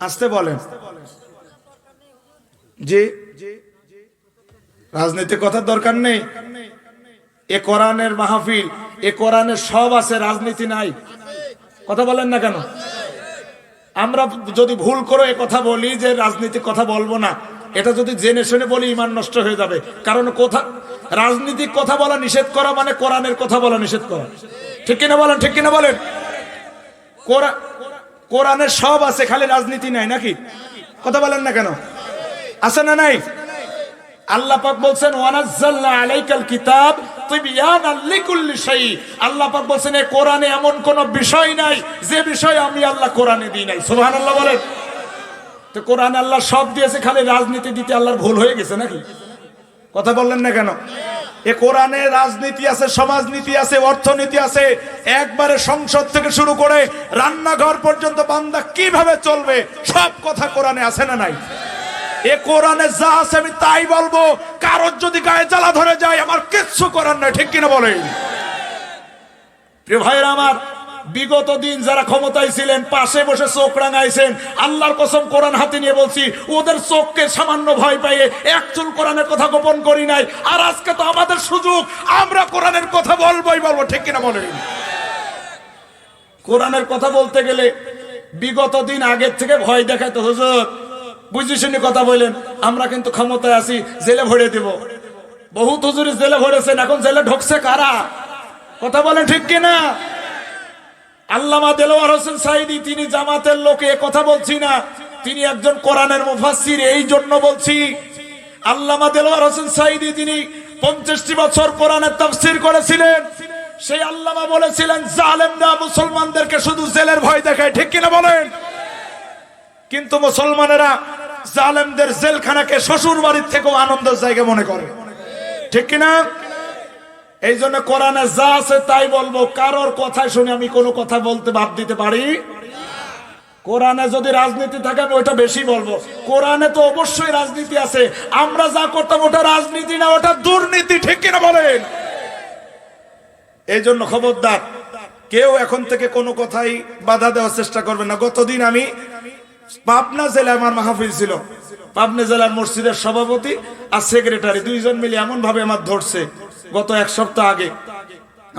আসতে বলেন। জি। রাজনীতির কথার দরকার নেই। এ কোরআনের মাহফিল, এ কোরআনের সব আছে, রাজনীতি নাই। কথা বলেন না কেন? আমরা যদি ভুল করে এ কথা বলি যে রাজনীতির কথা বলব না, এটা যদি জেনে শুনে বলি ইমান নষ্ট হয়ে যাবে। কারণ কথা রাজনীতিক কথা বলা নিষেধ করা মানে কোরআনের কথা বলা নিষেধ করা। ঠিক কিনা বলেন? ঠিক কিনা বলেন? কোরআন কোরআনের সব আছে, খালি রাজনীতি নাই নাকি? কথা বলেন না কেন? আছে না নাই? আল্লাহ পাক বলছেন, ওয়ানাজ্জালনা আলাইকাল কিতাব বলছেন কোরআনে এমন কোন বিষয় নাই, যে বিষয় আমি আল্লাহ কোরআনে দিই নাই। বলেন। তো আল্লাহ সব দিয়েছে, খালি রাজনীতি দিতে আল্লাহর ভুল হয়ে গেছে নাকি? কথা বললেন না কেন? এ কোরআনে রাজনীতি আছে, সমাজনীতি আছে, অর্থনীতি আছে। একবারে সংসদ থেকে শুরু করে রান্নাঘর পর্যন্ত বান্দা কীভাবে চলবে, সব কথা কোরআনে আছে না নাই? এ কোরআনে যা আছে আমি তাই বলব, কারোর যদি গায়ে জ্বালা ধরে যায়, আমার কিচ্ছু করার নাই, ঠিক কিনা বলেন? প্রিয় ভাইরা আমার বিগত দিন যারা ক্ষমতায় ছিলেন, পাশে বসে চোখ রাঙাইছেন, আল্লাহর কসম কোরআন হাতে নিয়ে বলছি, ওদের চোখকে সামান্য ভয় পেয়ে একচুল কোরআনের কথা গোপন করি নাই। আর আজকে তো আমাদের সুযোগ, আমরা কোরআনের কথা বলবোই বলব, ঠিক কিনা বলেন কোরআনের কথা বলতে গেলে বিগত দিন আগের থেকে ভয় দেখাইতো, হুজুর, বুঝি শুনি কথা বললেন, আমরা কিন্তু ক্ষমতায় আছি, জেলে ভরে দেব। বহুত হুজুরি জেলে ভরেছেন, এখন জেলে ঢুকছে কারা? কথা বলেন ঠিক কিনা? আল্লামা দেলোয়ার হোসেন সাইদি তিনি জামাতের লোকে কথা বলছি না। তিনি একজন কোরআনের মুফাসসির, এই জন্য বলছি, আল্লামা দেলোয়ার হোসেন সাইদি তিনি পঞ্চাশটি বছর কোরআনের তাফসির করেছিলেন, সেই আল্লামা বলেছিলেন, জালেমরা মুসলমানদেরকে শুধু জেলের ভয় দেখায়। ঠিক কিনা বলেন? কিন্তু মুসলমানেরা জালেমদের জেলখানাকে শ্বশুর বাড়ির থেকেও আনন্দের জায়গা মনে করে। ঠিক কিনা? এই জন্য কোরআনে যা আছে তাই বলব। কারোর কথায় শুনে আমি কোনো কথা বলতে বাদ দিতে পারি? কোরআনে যদি রাজনীতি থাকে আমি ওটা বেশি বলব। কোরআনে তো অবশ্যই রাজনীতি আছে। আমরা যা করতাম ওটা রাজনীতি না, ওটা দুর্নীতি, ঠিক কিনা বলেন? এই জন্য খবরদার, কেউ এখন থেকে কোনো কথাই বাধা দেওয়ার চেষ্টা করবে না। গতদিন আমি পাবনা জেলায় আমার মাহফিল ছিল। পাবনা জেলার মসজিদের সভাপতি আর সেক্রেটারি, দুইজন মিলে এমন ভাবে আমার ধরছে। গত এক সপ্তাহ আগে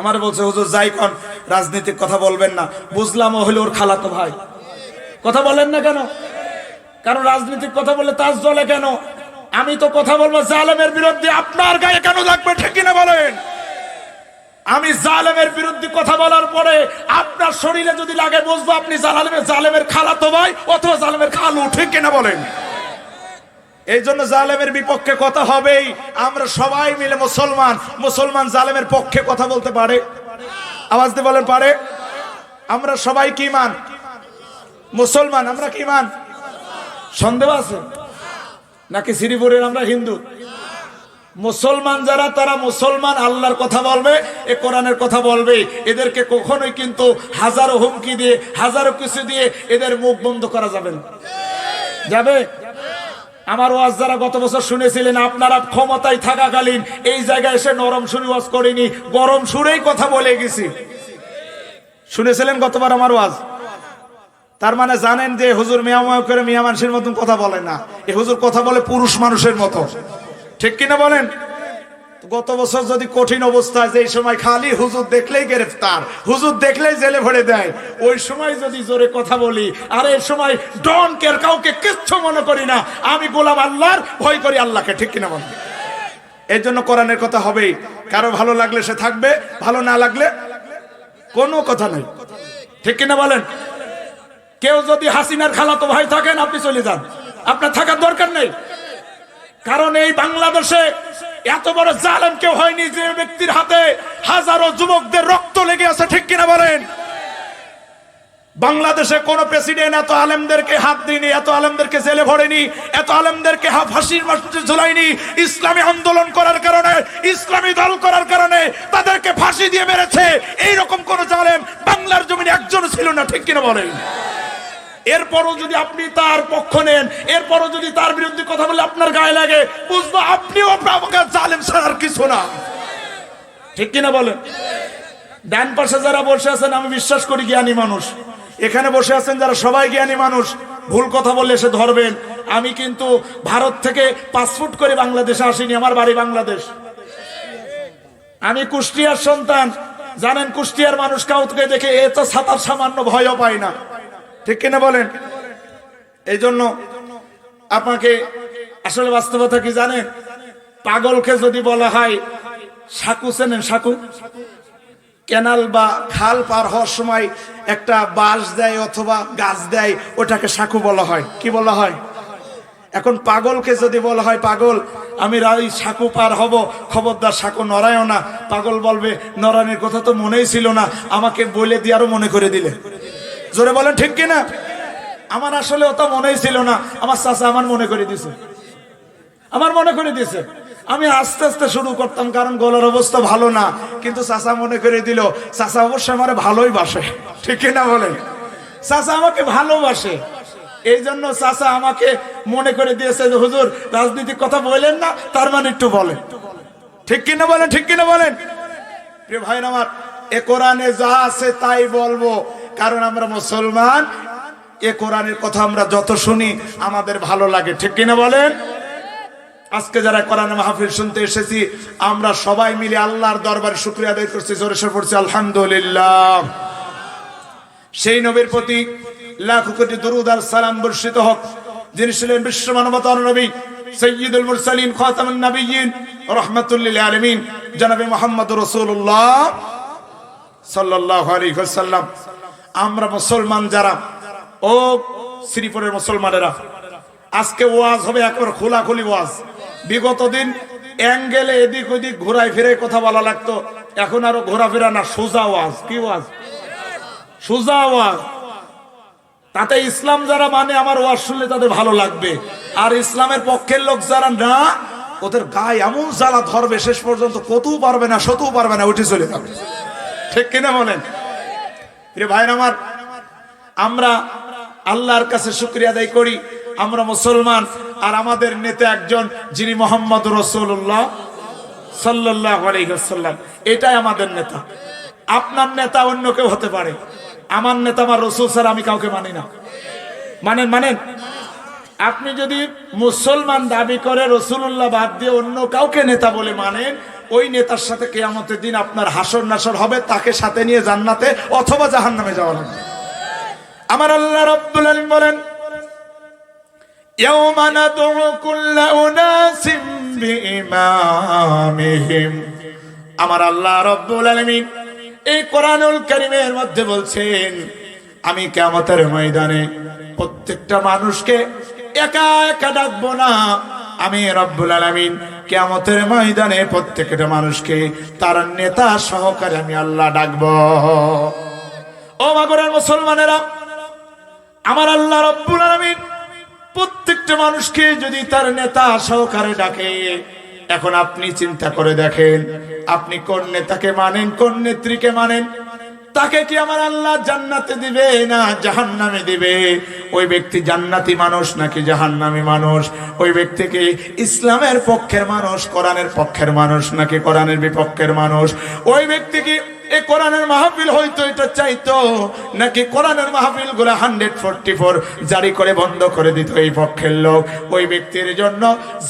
আমার বলছে, হুজুর, যাই কন, রাজনীতির কথা বলবেন না। বুঝলাম ও ওর খালাতো ভাই। কথা বলেন না কেন? কারণ রাজনীতির কথা বলে তার জলে কেন? আমি তো কথা বলব, জালেমের বিরুদ্ধে আপনার গায়ে কেন লাগবে, ঠিক কিনা বলেন? আমি জালেমের বিরুদ্ধে কথা বলার পরে আপনার শরীরে যদি লাগে, বুঝব আপনি জালেমের জালেমের খালাতো ভাই অথবা জালেমের খালু, ঠিক কিনা বলেন? এই জন্য জালেমের বিপক্ষে কথা হবেই। আমরা সবাই মিলে মুসলমান। মুসলমান জালেমের পক্ষে কথা বলতে পারে? আওয়াজ দিয়ে বলেন, পারে? আমরা সবাই কি মান মুসলমান, আমরা কি মান সন্দেহ আছে? নাকি শ্রীপুরের আমরা হিন্দু? মুসলমান যারা, তারা মুসলমান, আল্লাহর কথা বলবে, এ কোরআনের কথা বলবে। এদেরকে কখনোই কিন্তু হাজারো হুমকি দিয়ে, হাজারো কিছু দিয়ে এদের মুখ বন্ধ করা যাবে না। যাবে? আমার ওয়াজ যারা গত বছর শুনেছিলেন, আপনারা ক্ষমতায় থাকাকালীন এই জায়গায় এসে নরম সুরে ওয়াজ করিনি, গরম সুরেই কথা বলে গেছি। শুনেছিলেন গতবার আমার ওয়াজ? তার মানে জানেন যে হুজুর মিয়াময় করে মিয়া মানুষের মতন কথা বলে না। এ হুজুর কথা বলে পুরুষ মানুষের মতো। ঠিক কিনা বলেন? গত বছর যদি কঠিন অবস্থায় যে সময় খালি হুজুর দেখলেই গ্রেফতার, হুজুর দেখলেই জেলে ভরে দেয়, ওই সময় যদি জোরে কথা বলি, আর এই সময় ডন কের কাউকে কিচ্ছু মনে করি না, আমি গোলাম আল্লাহর ভয় করি আল্লাহকে, ঠিক কিনা বলেন? এই জন্য কোরআনের কথা হবেই, কারও ভালো লাগলে সে থাকবে, ভালো না লাগলে কোনো কথা নেই, ঠিক কিনা বলেন? কেউ যদি হাসিনার খালাতো ভাই থাকেন, আপনি চলে যান, আপনার থাকার দরকার নেই, কারণ এই বাংলাদেশে এত বড় জালেম কেউ হয়নি যে ব্যক্তির হাতে হাজারো যুবকদের রক্ত লেগে আছে, ঠিক কিনা বলেন? বাংলাদেশে কোন প্রেসিডেন্ট এত আলেমদেরকে হাত দিইনি, এত আলেমদেরকে জেলে ভরেনি, এত আলেমদেরকে ফাঁসির মাসে ঝুলাইনি, ইসলামী আন্দোলন করার কারণে, ইসলামী দল করার কারণে তাদেরকে ফাঁসি দিয়ে মেরেছে। এইরকম কোন জালেম বাংলার জমিনে একজন ছিল না, ঠিক কিনা বলেন? এরপরও যদি আপনি তার পক্ষ নেন, এরপরও যদি তার বিরুদ্ধে কথা বলে আপনার গায়ে লাগে, বুঝব আপনিও আমাকে জালেম ছাড়ার কিছু না। ঠিক কিনা বলেন? ডান পাশে যারা বসে আছেন, আমি বিশ্বাস করি জ্ঞানী মানুষ। এখানে বসে আছেন যারা সবাই জ্ঞানী মানুষ, ভুল কথা বললে সে ধরবেন। আমি কিন্তু ভারত থেকে পাসপোর্ট করে বাংলাদেশে আসিনি, আমার বাড়ি বাংলাদেশ। আমি কুষ্টিয়ার সন্তান, জানেন কুষ্টিয়ার মানুষ কাউকে দেখে এ তো সাতার সামান্য ভয়ও পায় না। ঠিক কিনা বলেন? এই জন্য আপনাকে আসলে বাস্তবতা কি জানেন? পাগলকে যদি বলা হয়, সাকু চেনেন, সাকু? ক্যানাল বা খাল পার হওয়ার সময় একটা বাঁশ দেয় অথবা গাছ দেয়, ওটাকে সাকু বলা হয়। কি বলা হয়? এখন পাগলকে যদি বলা হয়, পাগল, আমি রাই সাকু পার হব, খবরদার সাকু নড়ায়ও না। পাগল বলবে নরানের কথা তো মনেই ছিল না, আমাকে বলে দিয়ে আরও মনে করে দিলে। জোরে বলেন, ঠিক কিনা? আমার আসলে অত মনেই ছিল না। আমার চাচা আমার মনে করে দিছে। আমার মনে করে দিয়েছে আমি আস্তে আস্তে শুরু করতাম, কারণ গলার অবস্থা ভালো না। কিন্তু চাচা মনে করে দিল, চাচা অবশ্যই আমার ভালোই বাসে। ঠিক না বলেন? চাচা আমাকে ভালোবাসে। এই জন্য চাচা আমাকে মনে করে দিয়েছে যে, হুজুর, রাজনীতির কথা বললেন না, তার মানে একটু বলেন। ঠিক কিনা বলেন, ঠিক কিনা বলেন? ভাই আমার, এ কোরআনে যা আছে তাই বলব। কারণ আমরা মুসলমান। এ কোরআনের কথা আমরা যত শুনি, আমাদের ভালো লাগে। ঠিক কিনা বলেন? আজকে যারা কোরআন মাহফিল শুনতে এসেছি, আমরা সবাই মিলে আল্লাহর দরবারে শুক্রিয়া আদায় করছি, জোরে সে পড়ছি, আলহামদুলিল্লাহ। সেই নবীর প্রতি লাখ কোটি দরুদ আর সালাম বর্ষিত হোক, যিনি ছিলেন বিশ্ব মানবতার নবী, সৈয়দুল মুরসালিন খাতামুন নবিয়্যিন রাহমাতুল আলামিন। জনাবে মুহাম্মদ রাসূলুল্লাহ সাল্লাল্লাহু আলাইহি ওয়াসাল্লাম। আমরা মুসলমান যারা, ও শ্রীপুরের মুসলমানেরা, আজকে ওয়াজ হবে একেবারে খোলাখুলি ওয়াজ। বিগত দিন অ্যাঙ্গেলে এদিক ওদিক ঘোরাই ফিরে কথা বলা লাগতো, এখন আরও ঘোরাফেরা না, সোজা ওয়াজ। কি ওয়াজ? সোজা ওয়াজ। তাতে ইসলাম যারা মানে আমার ওয়াজ শুনলে তাদের ভালো লাগবে। আর ইসলামের পক্ষের লোক যারা না, ওদের গায়ে এমন জ্বালা ধরবে, শেষ পর্যন্ত কতও পারবে না শতও পারবে না, উঠে চলে যাবে। ঠিক কিনা বলেন? প্রিয় আমার, আমরা আল্লাহর কাছে শুক্রিয়া আদায় করি, আমরা মুসলমান, আর আমাদের নেতা একজন যিনি মোহাম্মদ রসুল্লাহ সাল্লাহ আলাইসাল্লাম এটাই আমাদের নেতা। আপনার নেতা অন্য কেউ হতে পারে। আমার নেতা, আমার রসুল স্যার আমি কাউকে মানি না। মানেন মানেন? আপনি যদি মুসলমান দাবি করে রসুল্লাহ বাদ দিয়ে অন্য কাউকে নেতা বলে মানেন ওই নেতার সাথে কেয়ামতের দিন আপনার হাসর নাসর হবে, তাকে সাথে নিয়ে জান্নাতে অথবা জাহান নামে যাওয়া লাগবে। আমার আল্লাহ রব্দুল আলম বলেন আমার আল্লাহ রব্বুল আলমিন এই কোরআনুল করিমের মধ্যে বলছেন, আমি কেমতের ময়দানে প্রত্যেকটা মানুষকে একা একা ডাকবো না আমি রব্বুল আলামিন কিয়ামতের ময়দানে প্রত্যেকটা মানুষকে তার নেতা সহকারে আমি আল্লাহ ডাকবো। ও মাগরের মুসলমানেরা, আমার আল্লাহ রব্বুল আলামিন প্রত্যেকটা মানুষকে যদি তার নেতা সহকারে ডাকে, এখন আপনি চিন্তা করে দেখেন, আপনি কোন নেতাকে মানেন, কোন নেত্রীকে মানেন? তাকে কি আমার আল্লাহ জান্নাতে দিবে না জাহান নামে দিবে? ওই ব্যক্তি জান্নাতি মানুষ নাকি জাহান জাহান্নামী মানুষ? ওই ব্যক্তিকে ইসলামের পক্ষের মানুষ, কোরআনের পক্ষের মানুষ নাকি কোরআনের বিপক্ষের মানুষ? ওই ব্যক্তি কি এ কোরআনের মাহফিল হয়তো এটা চাইতো, নাকি কোরআনের মাহফিলগুলো হান্ড্রেড ফোরটি ফোর জারি করে বন্ধ করে দিত এই পক্ষের লোক? ওই ব্যক্তির জন্য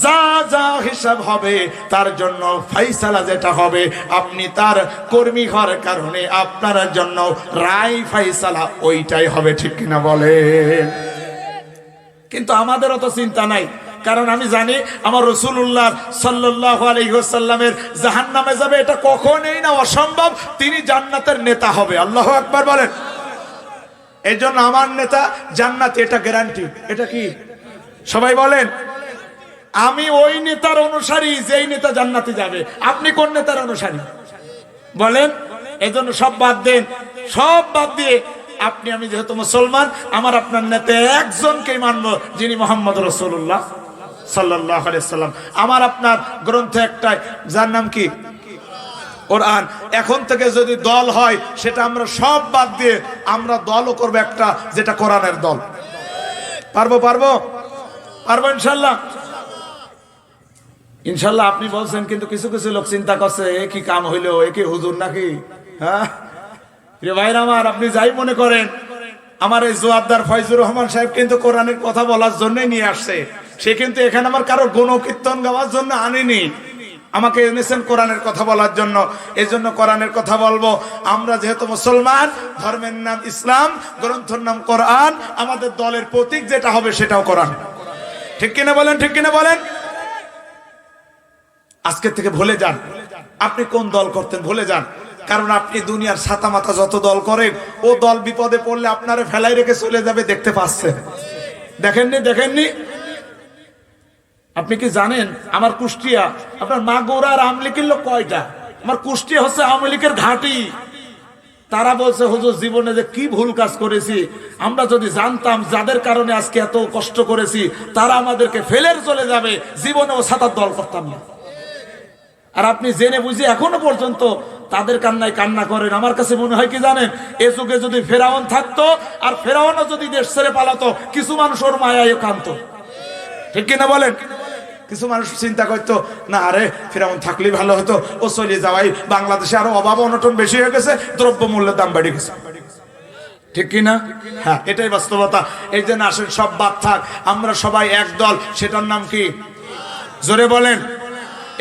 যা যা হিসাব হবে, তার জন্য ফাইসালা যেটা হবে, আপনি তার কর্মী হওয়ার কারণে আপনার জন্য রায় ফাইসালা ওইটাই হবে, ঠিক কিনা বলেন? কিন্তু আমাদের অত চিন্তা নাই। কারণ আমি জানি আমার রসুল্লাহ সাল্লাহ আলহিহাসাল্লামের জাহান নামে যাবে এটা কখনই না অসম্ভব। তিনি জান্নাতের নেতা হবে। আল্লাহ একবার বলেন। এই জন্য আমার নেতা জান্নাত, এটা গ্যারান্টি এটা কি? সবাই বলেন। আমি ওই নেতার অনুসারী যেই নেতা জান্নাতে যাবে। আপনি কোন নেতার অনুসারী? বলেন। এই জন্য সব বাদ দেন। সব বাদ দিয়ে আপনি, আমি যেহেতু মুসলমান, আমার আপনার নেতা একজনকেই মানবো, যিনি মোহাম্মদ রসুল্লাহ সাল্লাহ সাল্লাম। আমার আপনার গ্রন্থ একটাই, যার নাম কি? কোরআন। এখন থেকে যদি দল হয়, সেটা আমরা সব বাদ দিয়ে আমরা দলও করব একটা, যেটা কোরআনের দল। পারব পারব? পারব ইনশাল্লাহ। ইনশাল্লাহ আপনি বলছেন, কিন্তু কিছু কিছু লোক চিন্তা করছে, এ কি কাম হইল, এ কি হুজুর নাকি? হ্যাঁ? ভাইরা আমার, আপনি যাই মনে করেন, আমার এই জোয়াবদার ফয়জুর রহমান সাহেব কিন্তু কোরআনের কথা বলার জন্যই নিয়ে আসছে। সে কিন্তু এখানে আমার কারও গণকীর্তন গাওয়ার জন্য আনেনি। আমাকে এনেছেন কোরআনের কথা বলার জন্য। এই জন্য কোরআনের কথা বলব। আমরা যেহেতু মুসলমান, ধর্মের নাম ইসলাম, গ্রন্থর নাম কোরআন, আমাদের দলের প্রতীক যেটা হবে সেটাও কোরআন। ঠিক কিনা বলেন, ঠিক কিনা বলেন? আজকে থেকে ভুলে যান। আপনি কোন দল করতেন ভুলে যান। কারণ আপনি দুনিয়ার ছাতা মাথা যত দল করেন ও দল বিপদে পড়লে আপনারে ফেলাই রেখে চলে যাবে, দেখতে পাচ্ছেন। দেখেননি দেখেননি? আপনি কি জানেন আমার কুষ্টিয়া, আপনার মাগুরা আর আমলিকের লোক কয়টা? আমার কুষ্টিয়া হচ্ছে আওয়ামী লীগের ঘাঁটি। তারা বলছে, হুজুর, জীবনে যে কি ভুল কাজ করেছি? আমরা যদি জানতাম যাদের কারণে আজকে এত কষ্ট করেছি, তারা আমাদেরকে ফেলের চলে যাবে। জীবনে ও সাতার দল করতাম না। আর আপনি জেনে বুঝে এখনও পর্যন্ত তাদের কান্নায় কান্না করেন। আমার কাছে মনে হয় কি জানেন, এ যুগে যদি ফেরাউন থাকতো আর ফেরাউনও যদি দেশ ছেড়ে পালাতো, কিছু মানুষ ওর মায়ায় কান্ত ঠিক কিনা বলেন? কিছু মানুষ চিন্তা করতো, না আরে, ফেরাউন থাকলেই ভালো হতো। ও চলে যাওয়াই বাংলাদেশে আরও অভাব অনটন বেশি হয়ে গেছে দ্রব্য মূল্যের দাম বেড়ে গেছে। ঠিক কিনা হ্যাঁ এটাই বাস্তবতা। এই যে আসেন, সব বাদ থাক। আমরা সবাই এক দল, সেটার নাম কি? জোরে বলেন।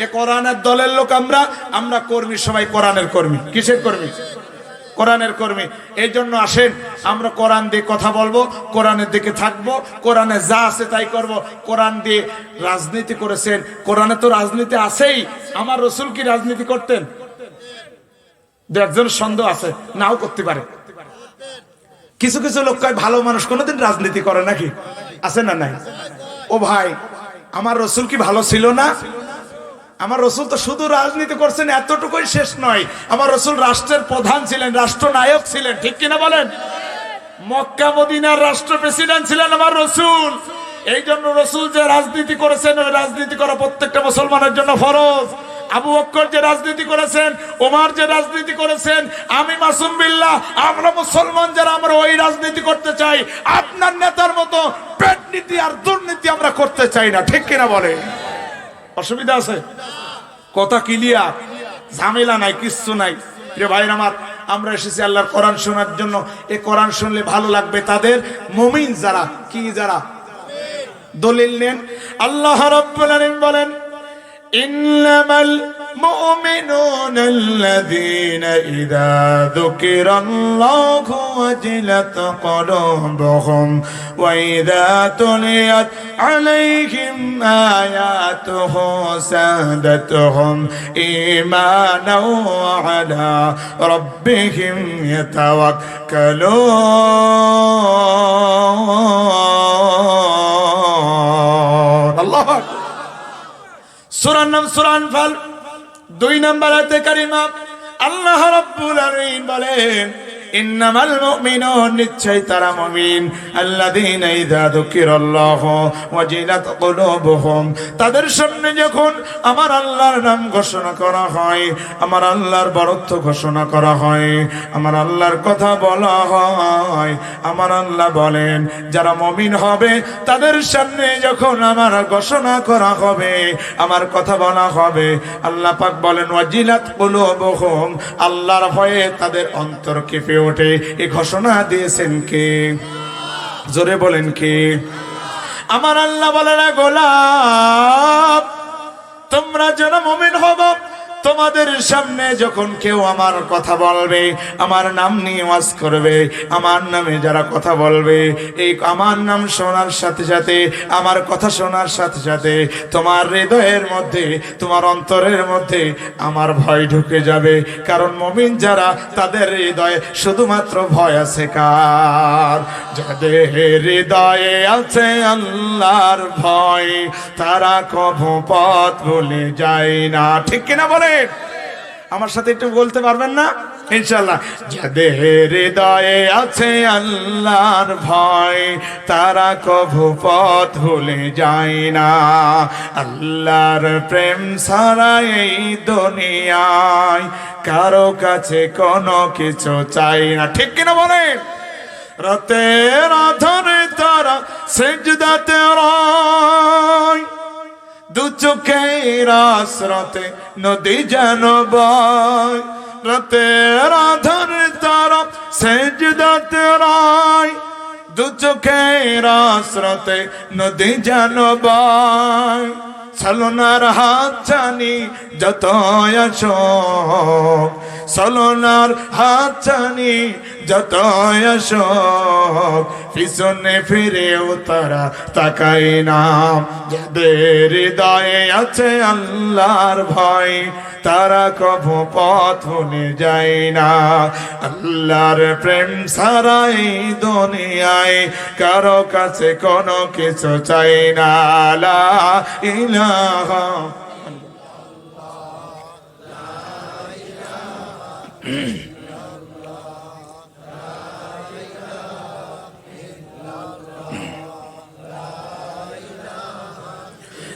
এ কোরআনের দলের লোক আমরা আমরা কর্মী, সবাই কোরআনের কর্মী। কিসের কর্মী? কোরআনের কর্মী। এই জন্য আসেন, আমরা কোরআন দিয়ে কথা বলব, কোরআনের দিকে থাকব, কোরআনে যা আছে তাই করব। কোরআন দিয়ে রাজনীতি করেছেন, কোরআনে তো রাজনীতি আছেই। আমার রসুল কি রাজনীতি করতেন? দু একজন সন্দেহ আছে, নাও করতে পারে। কিছু কিছু লোক ভালো মানুষ কোনোদিন রাজনীতি করে নাকি? আছে না নাই? ও ভাই, আমার রসুল কি ভালো ছিল না? আমার রসুল তো শুধু রাজনীতি করছেন, এতটুকুই শেষ নয়। আমার রসুল রাষ্ট্রের প্রধান ছিলেন, রাষ্ট্রনায়ক ছিলেন, ঠিক কিনা বলেন? মক্কা, মদিনার রাষ্ট্র প্রেসিডেন্ট ছিলেন আমার রসুল। এই জন্য রসুল যে রাজনীতি করেছেন, ওই রাজনীতি করা প্রত্যেকটা মুসলমানের জন্য ফরজ। আবু অক্কর যে রাজনীতি করেছেন, ওমার যে রাজনীতি করেছেন, আমি মাসুম বিল্লাহ, আমরা মুসলমান যারা, আমরা ওই রাজনীতি করতে চাই। আপনার নেতার মতো পেট নীতি আর দুর্নীতি আমরা করতে চাই না, ঠিক কিনা বলে অসুবিধা আছে? কথা কিলিয়া ঝামেলা নাই, কিচ্ছু নাই। প্রিয় ভাইয়ের আমার, আমরা এসেছি আল্লাহর কোরআন শোনার জন্য। এ কোরআন শুনলে ভালো লাগবে তাদের মুমিন যারা, কি যারা? দলিল নেন। আল্লাহ রাব্বুল আলামিন বলেন, ইন্নামাল المؤمنون الذين إذا ذكر الله وجلت قلوبهم وإذا تليت عليهم آياته سادتهم إيمانا وعلى ربهم يتوكلون. الله سورة النم سورة أنفال দুই নম্বর হাতে কারিমা আল্লাহ রব্বুল আলামিন বলেন ইন্নামাল মুমিনুন নিশ্চয় তারা মুমিন। আল্লাযীনা ইযা যুকিরাল্লাহু ওয়াজিলাত কুলুবুহুম। তাদের সামনে যখন আমার আল্লাহর নাম ঘোষণা করা হয়, আমার আল্লাহর বরত্ব ঘোষণা করা হয়, আমার আল্লাহর কথা বলা হয়, আমার আল্লাহ বলেন, যারা মমিন হবে, তাদের সামনে যখন আমার ঘোষণা করা হবে, আমার কথা বলা হবে, আল্লাহ পাক বলেন, ওয়াজিলাত কুলুবুহুম। আল্লাহর ভয়ে তাদের অন্তর কেঁপে ওঠে। এ ঘোষণা দিয়েছেন কে? জোরে বলেন কে? আমার আল্লাহ বলে না গোলাপ, তোমরা যেন মমিন হব তোমাদের সামনে যখন কেউ আমার কথা বলবে, আমার নাম নিয়ে ওয়াজ করবে, আমার নামে যারা কথা বলবে, এই আমার নাম শোনার সাথে সাথে, আমার কথা শোনার সাথে সাথে, তোমার হৃদয়ের মধ্যে, তোমার অন্তরের মধ্যে আমার ভয় ঢুকে যাবে। কারণ মমিন যারা, তাদের হৃদয়ে শুধুমাত্র ভয় আছে কার? যাদের হৃদয়ে আছে আল্লাহর ভয়, তারা কভু পথ ভুলে যায় না। ঠিক কিনা বলেন আমার সাথে একটু বলতে পারবেন না? ইনশাল্লাহ যাদের হৃদয়ে আছে আল্লাহর ভয়, তারা কভু পথ ভুলে যায় না। আল্লাহর প্রেম ছাড়া এই দুনিয়ায় কারও কাছে কোনো কিছু চাই না। ঠিক কিনা বলেন? রাতের আধারে তারা সেজদাতে রয়। দু চোখের আশ্রতে নদী যেন বয়। রাতের আধারে তারা সেজদাতে রয়। দু চোখের স্রোতে নদী জানবাই সলনার হাত জানি যত সলনার হাত জানি যত অশোক পিছনে ফিরেও তারা তাকাই না। যাদের হৃদয়ে আছে আল্লাহর ভয়, তারা কভু পথ ভুলে যায় না। আল্লাহর প্রেম সারাই দুনিয়ায় কারও কাছে কোনো কিছু চাই না। লা ইলাহা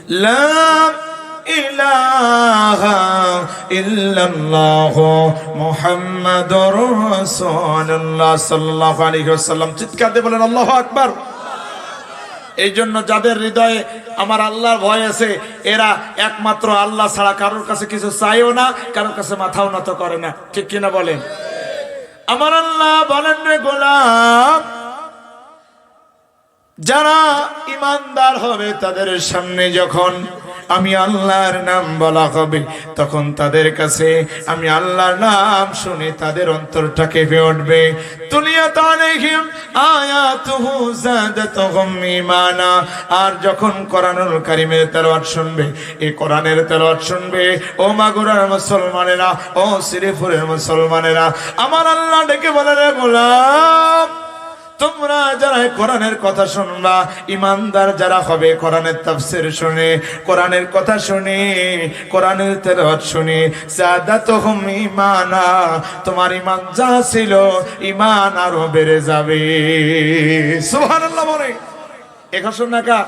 لا إله إلا الله محمد رسول الله صلى الله عليه وسلم চিৎকার দিয়ে বলেন আল্লাহু আকবার এই জন্য যাদের হৃদয়ে আমার আল্লাহর ভয় আছে এরা একমাত্র আল্লাহ ছাড়া কারোর কাছে কিছু চাইও না কারোর কাছে মাথাও নত করে না ঠিক কিনা বলেন আমার আল্লাহ বলেন রে গোলাম যারা ইমানদার হবে তাদের সামনে যখন আমি আল্লাহর নাম বলা হবে, তখন তাদের কাছে আমি আল্লাহর নাম শুনে তাদের অন্তরটা কেঁপে উঠবে। আর যখন কোরআনুল কারীমের তেলাওয়াত শুনবে, এই কোরআনের তেলাওয়াত শুনবে, ও মাগুরার মুসলমানেরা, ও শ্রীপুরের মুসলমানেরা, আমার আল্লাহ ডেকে বলে, রে গোলাম তোমরা যারা কোরআনের কথা শুনবা, ইমানদার যারা হবে, কোরআনের তাফসির শুনে, কোরআনের কথা শুনে, কোরআনের তেলাওয়াত শুনে জাদাতুহুম ঈমানা, তোমার ঈমান যা ছিল, ঈমান আরও বেড়ে যাবে। সুবহানাল্লাহ বলে। এ ঘোষণা কা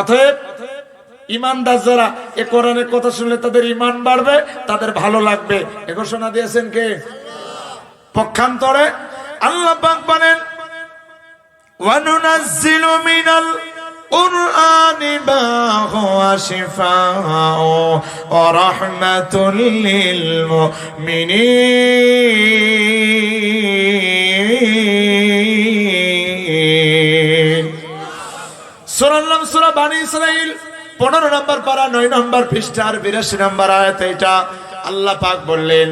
অতএব ইমানদার যারা এ কোরআনের কথা শুনলে তাদের ইমান বাড়বে, তাদের ভালো লাগবে। এ ঘোষণা দিয়েছেন কে? পক্ষান্তরে আল্লাহ পাক বলেন وننزل من القرآن ما هو شفاء ورحمة للمؤمنين সুরার নাম সুরা বানি ইসরাইল পনেরো নম্বর পারা নয় নম্বর পৃষ্ঠার বিরাশি নম্বর আয়াত এটা আল্লাহ পাক বললেন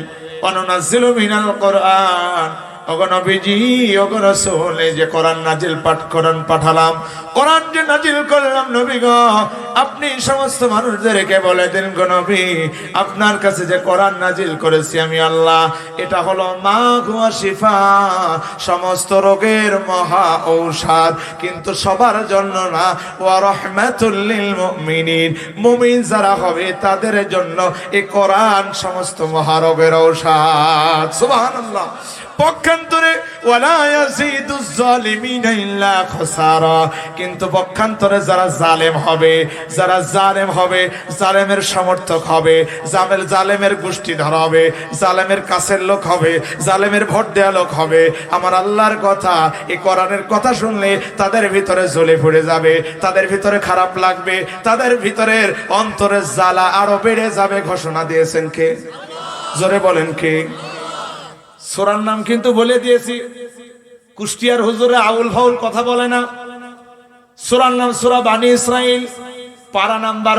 অনুনাজিলু মিনাল কোরআন অগনবীজি অগরসুল এই যে কোরআন নাজিল পাঠ, কোরআন পাঠালাম। কোরআন যে নাজিল করলাম নবী গো, আপনি সমস্ত মানুষদেরকে বলে দিন গো আপনার কাছে যে কোরআন নাজিল করেছি আমি আল্লাহ, এটা হলো মা শিফা। সমস্ত রোগের মহা ঔষধ, কিন্তু সবার জন্য না। ওয়া রহমাতুল্লিল মুমিনিন, মুমিন যারা হবে তাদের জন্য এই কোরআন সমস্ত মহারোগের ঔষধ। সুবহানাল্লাহ। পক্ষান্তরে কিন্তু পক্ষান্তরে যারা জালেম হবে, যারা জালেম হবে, জালেমের সমর্থক হবে, জামেল জালেমের গোষ্ঠী ধরা হবে, জালেমের কাছের লোক হবে, জালেমের ভোট দেয়া লোক হবে, আমার আল্লাহর কথা, এই কোরআনের কথা শুনলে তাদের ভিতরে জ্বলে পড়ে যাবে, তাদের ভিতরে খারাপ লাগবে, তাদের ভিতরের অন্তরের জ্বালা আরও বেড়ে যাবে, ঘোষণা দিয়েছেন কে? জোরে বলেন কে? সোরার নাম কিন্তু বলে দিয়েছি। কুষ্টিয়ার হুজুরে আউল ফাউল কথা বলে না। সোরার নাম সোরা বানি ইসরাইল পারা নাম্বার